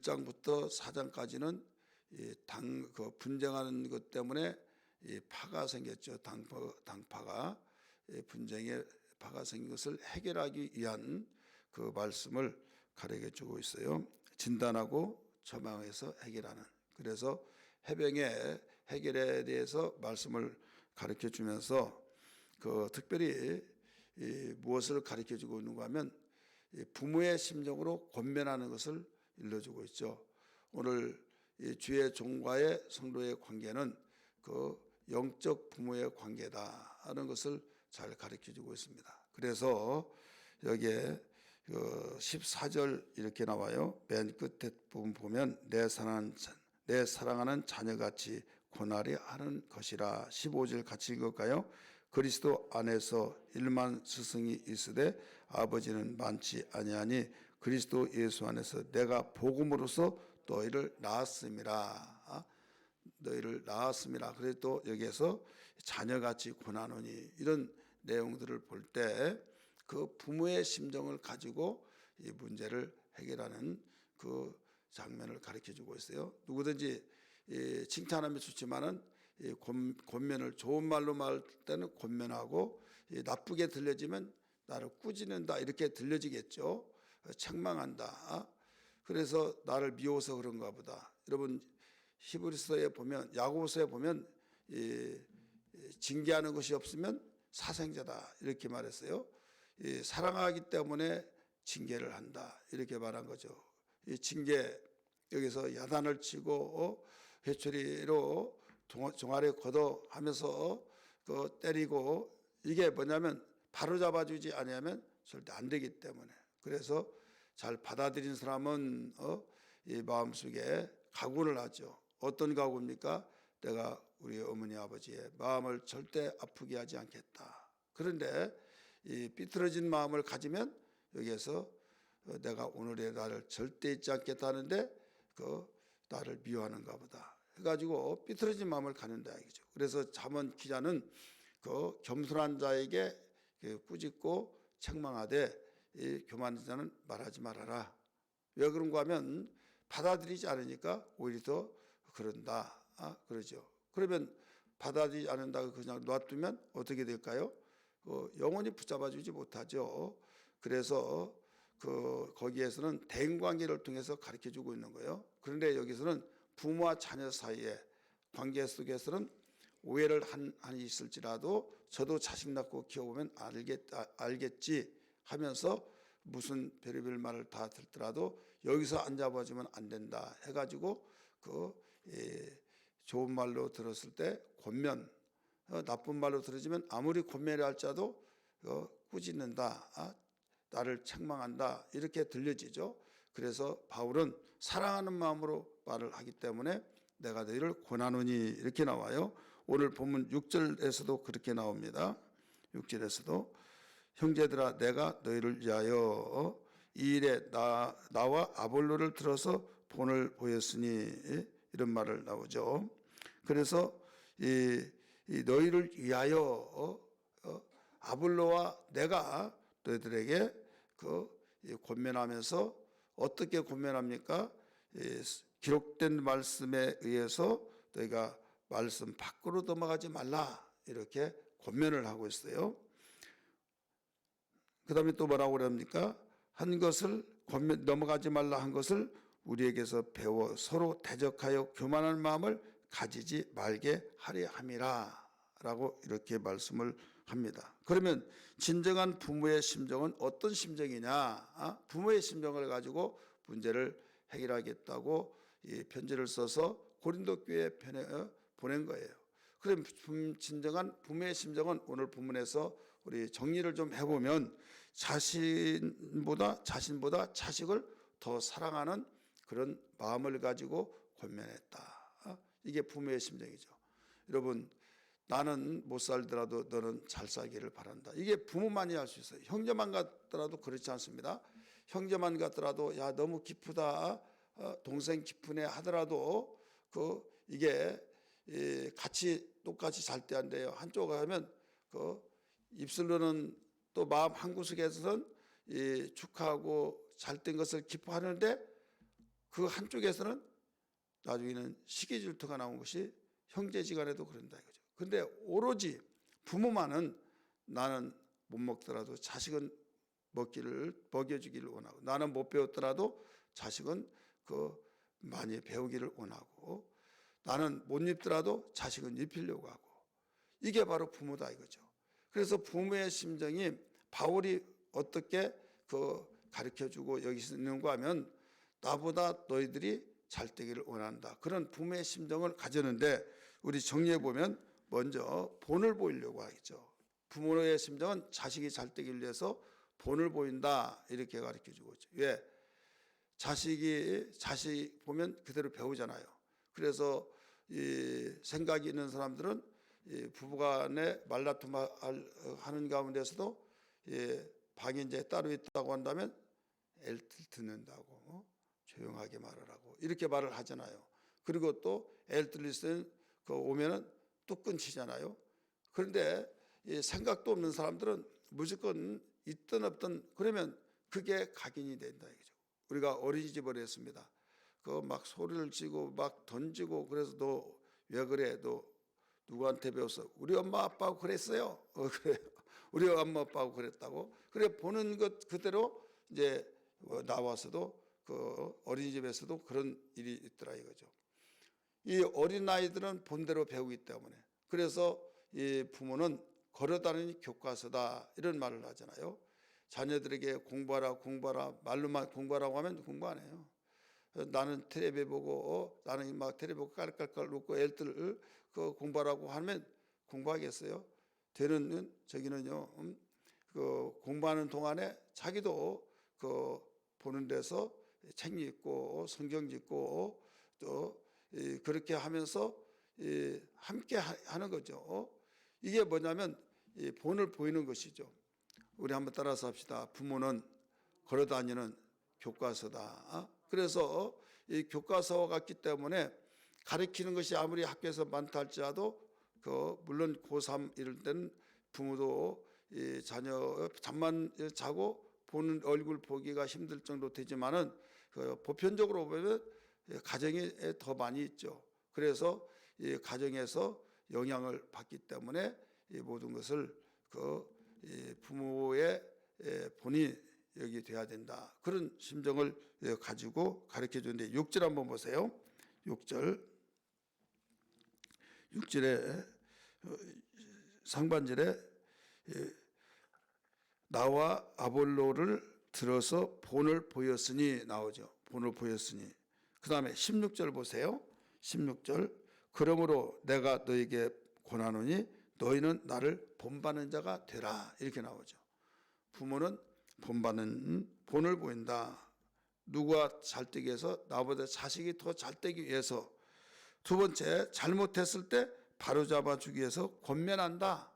1장부터 4장까지는 당 그 분쟁하는 것 때문에 이 파가 생겼죠. 당파 당파가 이 분쟁의 파가 생긴 것을 해결하기 위한 그 말씀을 가르쳐 주고 있어요. 진단하고 처방해서 해결하는. 그래서 해병의 해결에 대해서 말씀을 가르쳐 주면서 그 특별히 이 무엇을 가르쳐 주고 있는가 하면 이 부모의 심정으로 권면하는 것을 일러주고 있죠. 오늘 이 주의 종과의 성도의 관계는 그 영적 부모의 관계다 하는 것을 잘 가르쳐 주고 있습니다. 그래서 여기에 그 14절 이렇게 나와요. 맨 끝에 부분 보면 내 사랑하는, 자- 내 사랑하는 자녀같이 고난이 하는 것이라 15절 같이 읽을까요? 그리스도 안에서 일만 스승이 있으되 아버지는 많지 아니하니 그리스도 예수 안에서 내가 복음으로서 너희를 낳았음이라. 아, 너희를 낳았음이라. 그래서 또 여기에서 자녀같이 고난하니 이런 내용들을 볼 때 그 부모의 심정을 가지고 이 문제를 해결하는 그 장면을 가르쳐 주고 있어요. 누구든지 이 칭찬하면 좋지만은 이 권- 권면을 좋은 말로 말할 때는 권면하고 이 나쁘게 들려지면 나를 꾸짖는다 이렇게 들려지겠죠. 책망한다. 그래서 나를 미워서 그런가 보다. 여러분 히브리서에 보면 야고보서에 보면 이, 이 징계하는 것이 없으면 사생자다 이렇게 말했어요. 이 사랑하기 때문에 징계를 한다 이렇게 말한 거죠. 이 징계 여기서 야단을 치고 어, 회초리로 종- 종아리 걷어 하면서 그 때리고 이게 뭐냐면 바로 잡아주지 아니하면 절대 안 되기 때문에 그래서 잘 받아들인 사람은 어, 이 마음속에 각오를 하죠. 어떤 각오입니까? 내가 우리 어머니 아버지의 마음을 절대 아프게 하지 않겠다. 그런데 이 삐뚤어진 마음을 가지면 여기에서 어, 내가 오늘의 나를 절대 잊지 않겠다 하는데 그 나를 미워하는가 보다 해가지고 삐뚤어진 마음을 갖는다 이거죠. 그래서 잠언 기자는 그 겸손한 자에게 그 꾸짖고 책망하되 이 교만한 자는 말하지 말아라. 왜 그런가 하면 받아들이지 않으니까 오히려 더 그런다. 아, 그러죠. 그러면 받아들이지 않는다고 그냥 놔두면 어떻게 될까요? 그 영원히 붙잡아 주지 못하죠. 그래서 그 거기에서는 대인 관계를 통해서 가르쳐 주고 있는 거예요. 그런데 여기서는 부모와 자녀 사이에 관계 속에서는 오해를 한, 한 있을지라도 저도 자식 낳고 키워보면 알겠, 아, 알겠지 하면서 무슨 별의별 말을 다 듣더라도 여기서 안 잡아주면 안 된다 해가지고 그 예, 좋은 말로 들었을 때 권면 어, 나쁜 말로 들어지면 아무리 권면을 할자도 어, 꾸짖는다 아, 나를 책망한다 이렇게 들려지죠. 그래서 바울은 사랑하는 마음으로 말을 하기 때문에 내가 너희를 권하노니 이렇게 나와요. 오늘 본문 6절에서도 그렇게 나옵니다. 6절에서도 형제들아 내가 너희를 위하여 이 일에 나, 나와 아볼로를 들어서 본을 보였으니 이런 말을 나오죠. 그래서 이, 이 너희를 위하여 어, 어, 아볼로와 내가 너희들에게 그이 권면하면서 어떻게 권면합니까? 이 기록된 말씀에 의해서 너희가 말씀 밖으로 넘어가지 말라 이렇게 권면을 하고 있어요. 그 다음에 또 뭐라고 그럽니까? 한 것을 넘어가지 말라 한 것을 우리에게서 배워 서로 대적하여 교만한 마음을 가지지 말게 하려 함이라. 라고 이렇게 말씀을 합니다. 그러면 진정한 부모의 심정은 어떤 심정이냐? 아? 부모의 심정을 가지고 문제를 해결하겠다고 이 편지를 써서 고린도 교회에 보낸 거예요. 그럼 진정한 부모의 심정은 오늘 본문에서 우리 정리를 좀 해보면 자신보다 자신보다 자식을 더 사랑하는 그런 마음을 가지고 권면했다. 이게 부모의 심정이죠. 여러분 나는 못 살더라도 너는 잘 살기를 바란다. 이게 부모만이 할 수 있어요. 형제만 같더라도 그렇지 않습니다. 형제만 같더라도 야 너무 기쁘다. 동생 기쁘네 하더라도 그 이게 같이 똑같이 잘 때 안 돼요. 한쪽 하면 그 입술로는 또 마음 한 구석에서는 이 축하하고 잘된 것을 기뻐하는데 그 한쪽에서는 나중에는 시기 질투가 나온 것이 형제지간에도 그런다 이거죠. 근데 오로지 부모만은 나는 못 먹더라도 자식은 먹기를 먹여주기를 원하고 나는 못 배웠더라도 자식은 그 많이 배우기를 원하고 나는 못 입더라도 자식은 입히려고 하고 이게 바로 부모다 이거죠. 그래서 부모의 심정이 바울이 어떻게 그 가르쳐 주고 여기 있는가 하면 나보다 너희들이 잘 되기를 원한다. 그런 부모의 심정을 가졌는데 우리 정리해 보면 먼저 본을 보이려고 하겠죠. 부모의 심정은 자식이 잘 되기 위해서 본을 보인다 이렇게 가르쳐 주고 있죠. 왜? 자식이 자식 보면 그대로 배우잖아요. 그래서 이 생각이 있는 사람들은 이 부부간에 말다툼 하는 가운데서도 이 방이 이제 따로 있다고 한다면 애를 듣는다고 어? 조용하게 말을 하고 이렇게 말을 하잖아요. 그리고 또 애를 들릴 때는 그 오면은 또 끊치잖아요. 그런데 이 생각도 없는 사람들은 무조건 있든 없든 그러면 그게 각인이 된다 이거죠. 우리가 어린이집을 했습니다. 그 막 소리를 지고 막 던지고 그래서 너 왜 그래? 너 누구한테 배웠어? 우리 엄마 아빠하고 그랬어요. 어 그래. 우리 엄마 아빠하고 그랬다고. 그래 보는 것 그대로 이제 어, 나와서도 그 어린이집에서도 그런 일이 있더라 이거죠. 이 어린 아이들은 본대로 배우기 때문에 그래서 이 부모는 걸어다니는 교과서다 이런 말을 하잖아요. 자녀들에게 공부하라 공부하라 말로만 공부하라고 하면 공부 안 해요. 나는 텔레비 보고 어, 나는 막 텔레비 보고 깔깔깔 웃고 애들 그 공부하라고 하면 공부하겠어요? 되는 저기는요. 음, 그 공부하는 동안에 자기도 그 보는 데서 책 읽고 성경 읽고 또 이, 그렇게 하면서 이, 함께 하- 하는 거죠. 이게 뭐냐면 이 본을 보이는 것이죠. 우리 한번 따라서 합시다. 부모는 걸어다니는 교과서다. 그래서 이 교과서와 같기 때문에 가르치는 것이 아무리 학교에서 많다 할지라도 그 물론 고3 이럴 때는 부모도 이 자녀 잠만 자고 보는 얼굴 보기가 힘들 정도 되지만은 그 보편적으로 보면 가정이 더 많이 있죠. 그래서 이 가정에서 영향을 받기 때문에 이 모든 것을 그이 부모의 예, 본이 여기 돼야 된다. 그런 심정을 예, 가지고 가르쳐 주는데 6절 한번 보세요. 6절 6절에 어, 상반절에 예, 나와 아볼로를 들어서 본을 보였으니 나오죠. 본을 보였으니. 그다음에 16절 보세요. 16절 그러므로 내가 너에게 권하노니 너희는 나를 본받는 자가 되라 이렇게 나오죠. 부모는 본받는 본을 보인다. 누가 잘되기 위해서 나보다 자식이 더 잘되기 위해서 두 번째 잘못했을 때 바로잡아 주기 위해서 권면한다.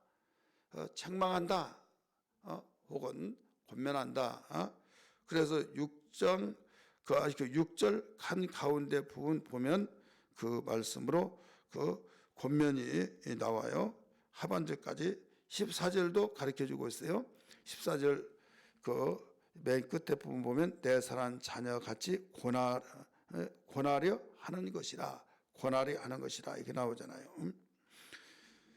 어, 책망한다. 어, 혹은 권면한다. 어? 그래서 6장 그그 6절 한 가운데 부분 보면 그 말씀으로 그 권면이 나와요. 하반절까지 14절도 가르쳐 주고 있어요. 14절 그 맨 끝에 부분 보면 내 사랑 자녀 같이 권하, 권하려 하는 것이라 권하려 하는 것이라 이렇게 나오잖아요. 음?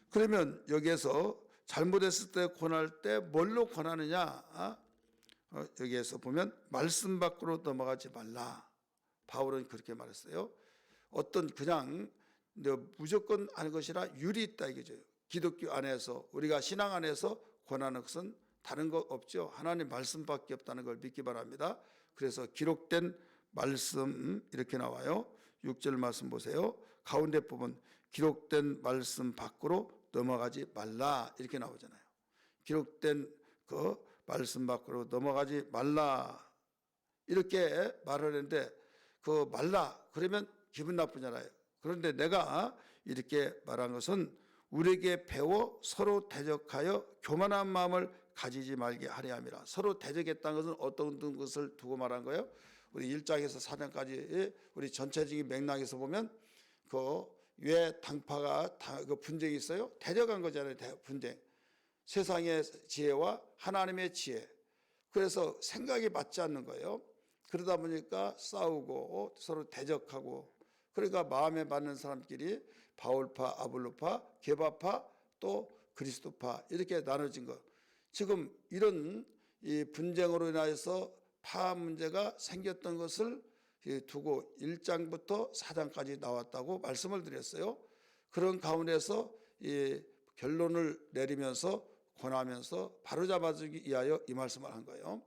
그러면 여기에서 잘못했을 때 권할 때 뭘로 권하느냐? 아? 어, 여기에서 보면 말씀 밖으로 넘어가지 말라. 바울은 그렇게 말했어요. 어떤 그냥 너 무조건 하는 것이라 율이 있다 이거죠. 기독교 안에서 우리가 신앙 안에서 권하는 것은 다른 것 없죠. 하나님 말씀밖에 없다는 걸 믿기 바랍니다. 그래서 기록된 말씀 이렇게 나와요. 6절 말씀 보세요. 가운데 부분 기록된 말씀 밖으로 넘어가지 말라 이렇게 나오잖아요. 기록된 그 말씀 밖으로 넘어가지 말라 이렇게 말을 했는데 그 말라 그러면 기분 나쁘잖아요. 그런데 내가 이렇게 말한 것은 우리에게 배워 서로 대적하여 교만한 마음을 가지지 말게 하려 함이라. 서로 대적했다는 것은 어떤 것을 두고 말한 거예요? 우리 1장에서 4장까지 우리 전체적인 맥락에서 보면 그 왜 당파가 다그 분쟁이 있어요? 대적한 거잖아요. 대- 분쟁. 세상의 지혜와 하나님의 지혜. 그래서 생각이 맞지 않는 거예요. 그러다 보니까 싸우고 서로 대적하고 그러니까 마음에 맞는 사람끼리 바울파, 아볼로파, 게바파 또 그리스도파 이렇게 나눠진 거. 지금 이런 이 분쟁으로 인하여서 파 문제가 생겼던 것을 이 두고 1장부터 4장까지 나왔다고 말씀을 드렸어요. 그런 가운데서 이 결론을 내리면서 권하면서 바로잡아주기 위하여 이 말씀을 한 거예요.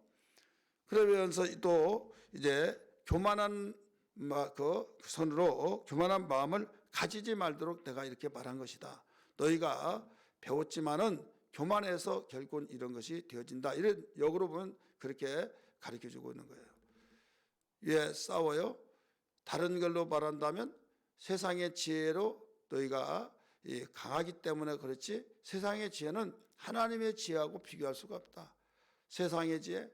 그러면서 또 이제 교만한 마- 그 선으로 교만한 마음을 가지지 말도록 내가 이렇게 말한 것이다. 너희가 배웠지만은 교만해서 결국은 이런 것이 되어진다. 이런 역으로 보면 그렇게 가르쳐 주고 있는 거예요. 왜 싸워요? 다른 걸로 말한다면 세상의 지혜로 너희가 이 강하기 때문에 그렇지 세상의 지혜는 하나님의 지혜하고 비교할 수가 없다. 세상의 지혜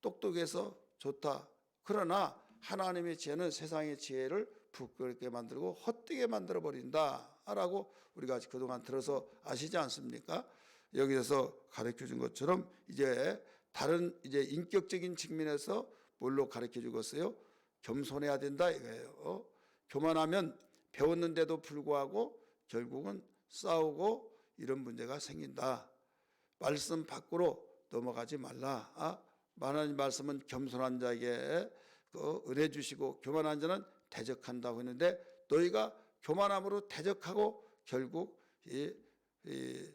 똑똑해서 좋다. 그러나 하나님의 지혜는 세상의 지혜를 부끄럽게 만들고 헛되게 만들어 버린다라고 우리가 그동안 들어서 아시지 않습니까? 여기서 가르쳐 준 것처럼 이제 다른 이제 인격적인 측면에서 뭘로 가르쳐 주겠어요? 겸손해야 된다 이거예요. 교만하면 배웠는데도 불구하고 결국은 싸우고 이런 문제가 생긴다. 말씀 밖으로 넘어가지 말라. 아, 하나님 말씀은 겸손한 자에게 그 은혜 주시고 교만한 자는 대적한다고 했는데 너희가 교만함으로 대적하고 결국 이, 이, 이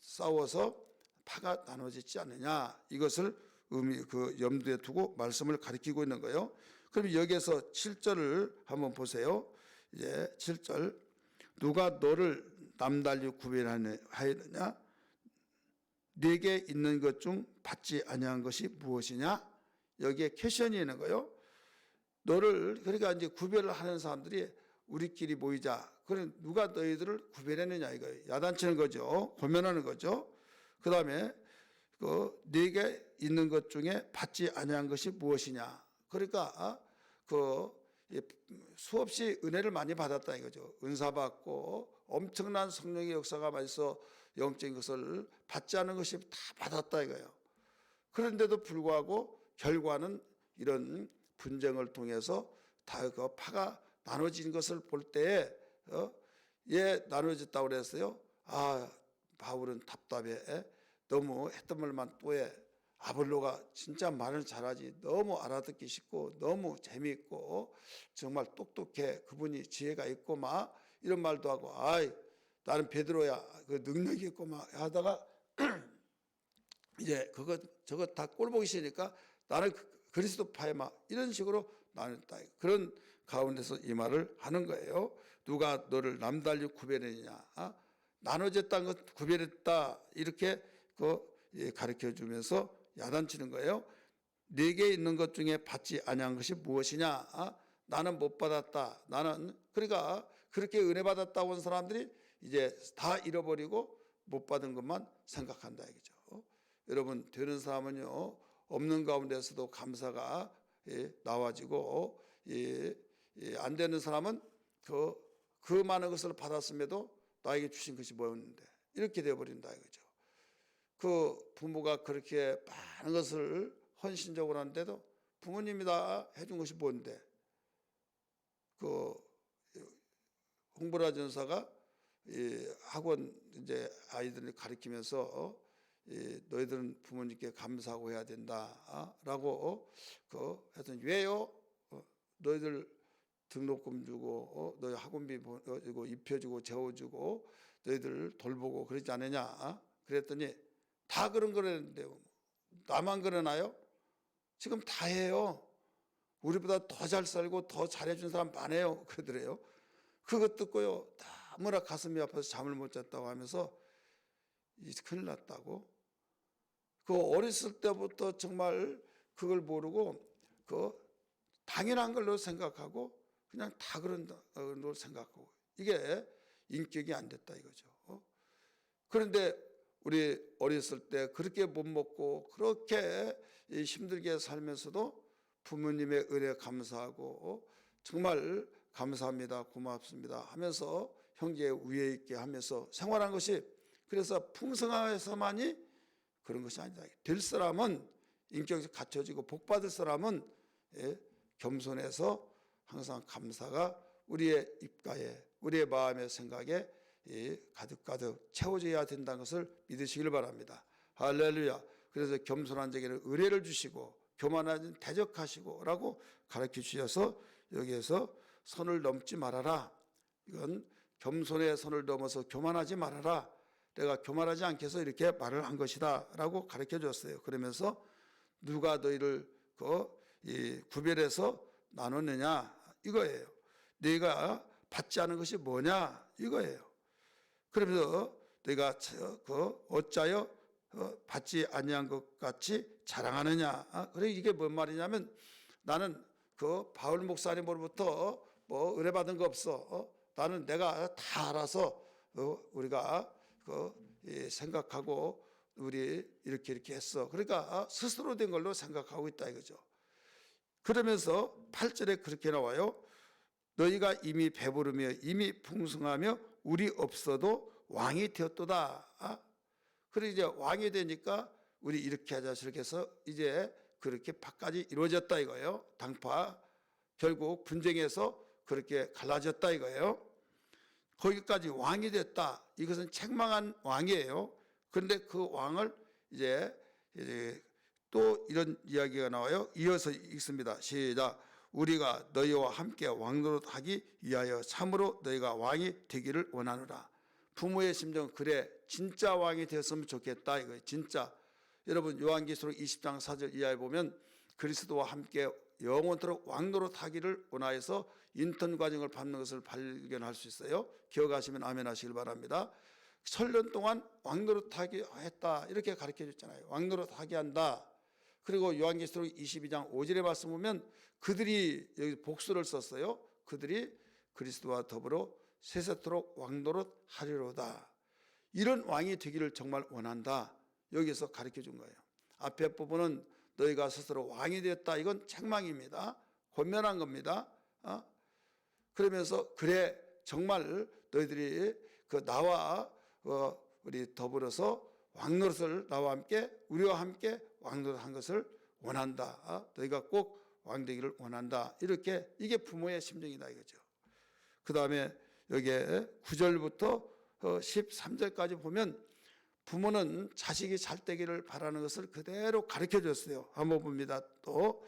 싸워서 파가 나눠지지 않느냐 이것을 의미 그 염두에 두고 말씀을 가리키고 있는 거예요. 그럼 여기에서 7절을 한번 보세요. 이제 7절 누가 너를 남달리 구별하느냐 네게 있는 것 중 받지 아니한 것이 무엇이냐 여기에 캐션이 있는 거요. 너를 그러니까 이제 구별을 하는 사람들이 우리끼리 모이자. 그래 누가 너희들을 구별했느냐 이거예요. 야단치는 거죠. 고면하는 거죠. 그다음에 그 네게 있는 것 중에 받지 아니한 것이 무엇이냐. 그러니까 아, 그이 수없이 은혜를 많이 받았다 이거죠. 은사 받고 엄청난 성령의 역사가 많이서 영적인 것을 받지 않은 것이 다 받았다 이거예요. 그런데도 불구하고 결과는 이런 분쟁을 통해서 다 그 파가 나눠진 것을 볼 때에 어? 예 나눠졌다고 그랬어요. 아 바울은 답답해. 너무 했던 말만 또 해. 아볼로가 진짜 말을 잘하지. 너무 알아듣기 쉽고 너무 재미있고 정말 똑똑해. 그분이 지혜가 있고 막 이런 말도 하고 아이 나는 베드로야 그 능력이 있고 막 하다가 이제 그거 저거 다 꼴보기 싫으니까 나는 그- 그리스도파에 막 이런 식으로 나눴다. 그런 가운데서 이 말을 하는 거예요. 누가 너를 남달리 구별했느냐? 아? 나눠졌다는 것 구별했다 이렇게 그 가르쳐 주면서 야단치는 거예요. 네게 있는 것 중에 받지 아니한 것이 무엇이냐? 아? 나는 못 받았다. 나는 그러니까 그렇게 은혜 받았다고 한 사람들이 이제 다 잃어버리고 못 받은 것만 생각한다 이거죠. 여러분 되는 사람은요 없는 가운데서도 감사가 예, 나와지고 예, 예, 안 되는 사람은 그, 그 많은 것을 받았음에도 나에게 주신 것이 뭐였는데 이렇게 되어버린다 이거죠. 그 부모가 그렇게 많은 것을 헌신적으로 하는데도 부모님이 다 해준 것이 뭔데 그 홍보라 전사가 이 학원 이제 아이들을 가르치면서 어, 이 너희들은 부모님께 감사하고 해야 된다라고 어, 그 하여튼 왜요? 어, 너희들 등록금 주고 어, 너희 학원비 주고 입혀주고 재워주고 너희들 돌보고 그러지 않느냐? 어? 그랬더니 다 그런 거라는데 나만 그러나요? 지금 다 해요. 우리보다 더 잘 살고 더 잘해준 사람 많아요. 그러더래요. 그것 듣고요. 너무나 가슴이 아파서 잠을 못 잤다고 하면서 이 큰일 났다고. 그 어렸을 때부터 정말 그걸 모르고 그 당연한 걸로 생각하고 그냥 다 그런 걸로 생각하고 이게 인격이 안 됐다 이거죠. 어? 그런데 우리 어렸을 때 그렇게 못 먹고 그렇게 힘들게 살면서도 부모님의 은혜 감사하고 어? 정말 감사합니다 고맙습니다 하면서 형제 위에 있게 하면서 생활한 것이 그래서 풍성해서만이 그런 것이 아니다. 될 사람은 인격이 갖춰지고 복 받을 사람은 예, 겸손해서 항상 감사가 우리의 입가에 우리의 마음의 생각에 이 가득가득 채워져야 된다는 것을 믿으시길 바랍니다. 할렐루야. 그래서 겸손한 자에게는 의뢰를 주시고 교만한 자는 대적하시고 라고 가르쳐 주셔서 여기에서 선을 넘지 말아라. 이건 겸손의 선을 넘어서 교만하지 말아라. 내가 교만하지 않게 해서 이렇게 말을 한 것이다 라고 가르쳐 줬어요. 그러면서 누가 너희를 그이 구별해서 나눴느냐 이거예요. 네가 받지 않은 것이 뭐냐 이거예요. 그러면서 내가 그 어짜여 어, 받지 아니한 것 같이 자랑하느냐. 아, 그래 이게 뭔 말이냐면 나는 그 바울 목사님으로부터 뭐 은혜 받은 거 없어. 어? 나는 내가 다 알아서 어, 우리가 그이 생각하고 우리 이렇게 이렇게 했어. 그러니까 스스로 된 걸로 생각하고 있다 이거죠. 그러면서 8절에 그렇게 나와요. 너희가 이미 배부르며 이미 풍성하며 우리 없어도 왕이 되었도다. 아? 그래 이제 왕이 되니까 우리 이렇게 하자 저렇게 해서 이제 그렇게 파까지 이루어졌다 이거예요. 당파 결국 분쟁에서 그렇게 갈라졌다 이거예요. 거기까지 왕이 됐다. 이것은 책망한 왕이에요. 그런데 그 왕을 이제, 이제 또 이런 이야기가 나와요. 이어서 읽습니다. 시작. 우리가 너희와 함께 왕노릇 하기 위하여 참으로 너희가 왕이 되기를 원하노라. 부모의 심정 그래 진짜 왕이 되었으면 좋겠다 이거 진짜 여러분 요한계시록 20장 4절 이하에 보면 그리스도와 함께 영원토록 왕노릇 하기를 원하여서 인턴 과정을 밟는 것을 발견할 수 있어요. 기억하시면 아멘 하시길 바랍니다. 천년 동안 왕노릇하게 했다 이렇게 가르쳐 줬잖아요. 왕노릇 하게 한다. 그리고 요한계시록 22장 5절에 말씀 보면 그들이 여기 복수를 썼어요. 그들이 그리스도와 더불어 세세토록 왕노릇 하리로다. 이런 왕이 되기를 정말 원한다. 여기서 가르쳐 준 거예요. 앞에 부분은 너희가 스스로 왕이 되었다. 이건 책망입니다. 권면한 겁니다. 어? 그러면서 그래 정말 너희들이 그 나와 어, 우리 더불어서 왕노릇을 나와 함께 우리와 함께 왕노릇한 것을 원한다. 어? 너희가 꼭 왕 되기를 원한다. 이렇게 이게 부모의 심정이다 이거죠. 그 다음에 여기에 9절부터 13절까지 보면 부모는 자식이 잘 되기를 바라는 것을 그대로 가르쳐 줬어요. 한번 봅니다. 또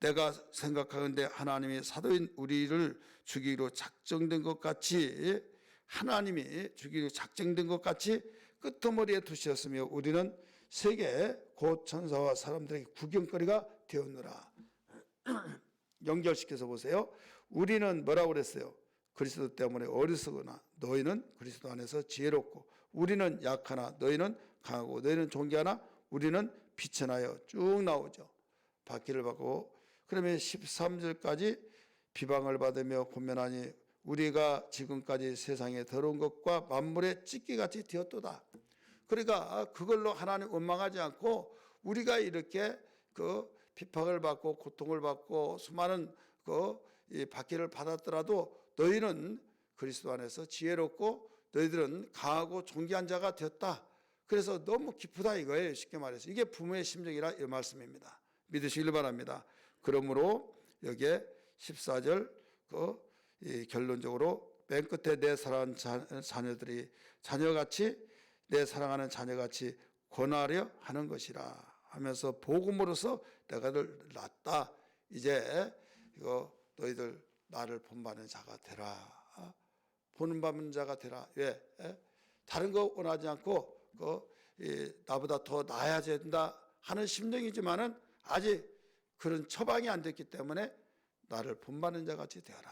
내가 생각하건대 하나님이 사도인 우리를 죽이기로 작정된 것 같이 하나님이 죽이기로 작정된 것 같이 끄트머리에 두셨으며 우리는 세계 곧 천사와 사람들에게 구경거리가 되었노라. 연결시켜서 보세요. 우리는 뭐라고 그랬어요? 그리스도 때문에 어리석거나 너희는 그리스도 안에서 지혜롭고 우리는 약하나 너희는 강하고 너희는 존귀하나 우리는 비천하여 쭉 나오죠. 받기를 받고 그러면 13절까지 비방을 받으며 고면하니 우리가 지금까지 세상에 더러운 것과 만물의 찢기같이 되었도다. 그러니까 그걸로 하나님 원망하지 않고 우리가 이렇게 그 비방을 받고 고통을 받고 수많은 그 받기를 받았더라도 너희는 그리스도 안에서 지혜롭고 너희들은 강하고 존귀한 자가 되었다. 그래서 너무 기쁘다 이거예요. 쉽게 말해서 이게 부모의 심정이라 이 말씀입니다. 믿으시길 바랍니다. 그러므로 여기에 14절 그 결론적으로 맨 끝에 내 사랑하는 자녀들이 자녀같이 내 사랑하는 자녀같이 권하려 하는 것이라 하면서 복음으로서 내가 늘 낫다. 이제 이거 너희들 나를 본받는 자가 되라. 본받는 자가 되라. 왜? 다른 거 원하지 않고 그 나보다 더 나아야 된다 하는 심정이지만은 아직 그런 처방이 안 됐기 때문에 나를 본받는 자 같이 되어라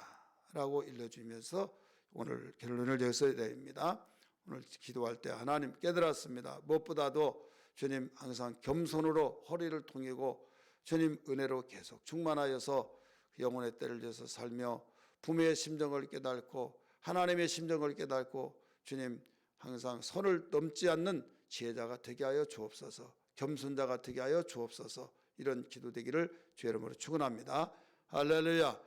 라고 일러주면서 오늘 결론을 여기서 내립니다. 오늘 기도할 때 하나님 깨달았습니다. 무엇보다도 주님 항상 겸손으로 허리를 통이고 주님 은혜로 계속 충만하여서 영혼의 때를 져서 살며 부모의 심정을 깨닫고 하나님의 심정을 깨닫고 주님 항상 선을 넘지 않는 지혜자가 되게 하여 주옵소서 겸손자가 되게 하여 주옵소서 이런 기도 되기를 주의 이름으로 축원합니다 할렐루야